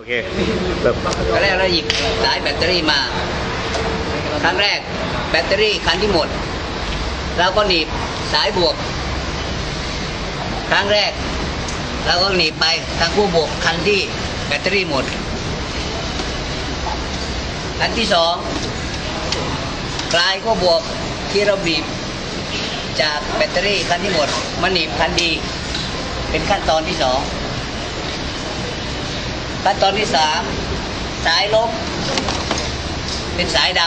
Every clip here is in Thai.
อเคแบบครั้งแรกเราหยิบสายแบตเตอรี่มา ครั้งแรกแบตเตอรี่คันที่หมด เราก็หนีบสายบวก ครั้งแรก เราก็หนีบไปทางคู่บวกคันที่แบตเตอรี่หมด คันที่สองปลายก็บวกที่เราบีบจากแบตเตอรี่คันที่หมดมาหนีบคันดี เป็นขั้นตอนที่สอง ขั้นตอนที่สามสายลบเป็นสายด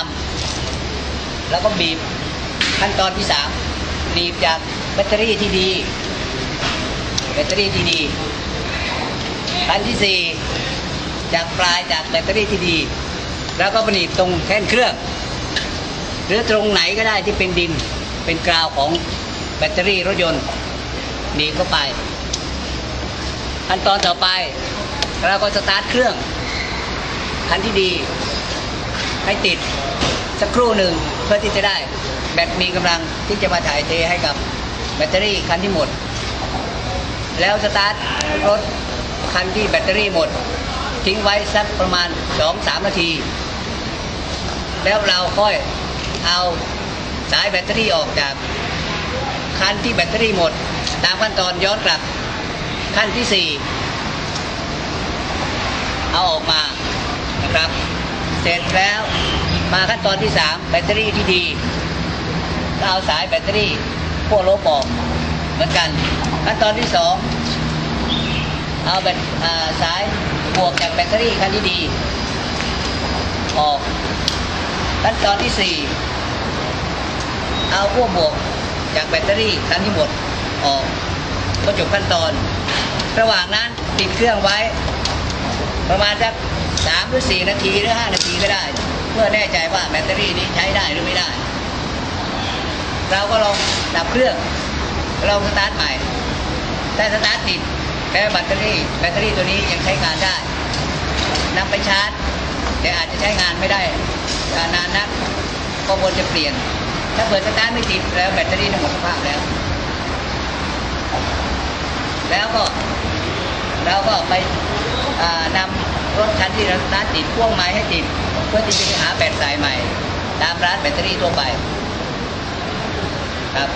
ำแล้วก็บีบขั้นตอนที่สามหนีบจากแบตเตอรี่ที่ดีแบตเตอรี่ที่ดีขั้นที่สี่จากปลายจากแบตเตอรี่ที่ดี แล้วก็มาหนีบตรงแท่นเครื่อง หรือตรงไหนก็ได้ที่เป็นดินเป็นกราวของแบตเตอรี่รถยนต์หนีบเข้าไป ขั้นตอนต่อไป เราก็สตาร์ทเครื่องคันที่ดี ให้ติดสักครู่หนึ่งเพื่อที่จะได้แบตมีกำลังที่จะมาถ่ายเทให้กับแบตเตอรี่คันที่หมด แล้วสตาร์ทรถคันที่แบตเตอรี่หมด ทิ้งไว้สักประมาณ 2-3 นาที แล้วเราค่อยเอาสายแบตเตอรี่ออกจากคันที่แบตเตอรี่หมด ตามขั้นตอนย้อนกลับขั้นที่ 4 เอาออกมานะครับ เสร็จแล้วมาขั้นตอนที่ 3 แบตเตอรี่ที่ดีก็เอาสายแบตเตอรี่ขั้วลบออกเหมือนกัน ขั้นตอนที่ 2 เอาแบตสายบวกจากแบตเตอรี่คันที่ดีออก ขั้นตอนที่ 4 เอาขั้วบวกจากแบตเตอรี่คันที่หมดออกก็จบขั้นตอน ระหว่างนั้นติดเครื่องไว้ ประมาณสักสามหรือสี่นาทีหรือห้านาทีก็ได้ เพื่อแน่ใจว่าแบตเตอรี่นี้ใช้ได้หรือไม่ได้ เราก็ลองดับเครื่องลองสตาร์ทใหม่ถ้าสตาร์ทติดแปลว่าแบตเตอรี่แบตเตอรี่ตัวนี้ยังใช้งานได้นำไปชาร์จ แต่อาจจะใช้งานไม่ได้นานนักก็ควรจะเปลี่ยน ถ้าเปิดสตาร์ทไม่ติดแล้วแบตเตอรี่ทั้งหมดสภาพแล้ว แล้วก็ เราก็ไปนำนำรถคันที่ร้านติดพ่วงไม้ให้ติด เพื่อที่จะไปหาแบตสายใหม่ ตามร้านแบตเตอรี่ทั่วไปครับ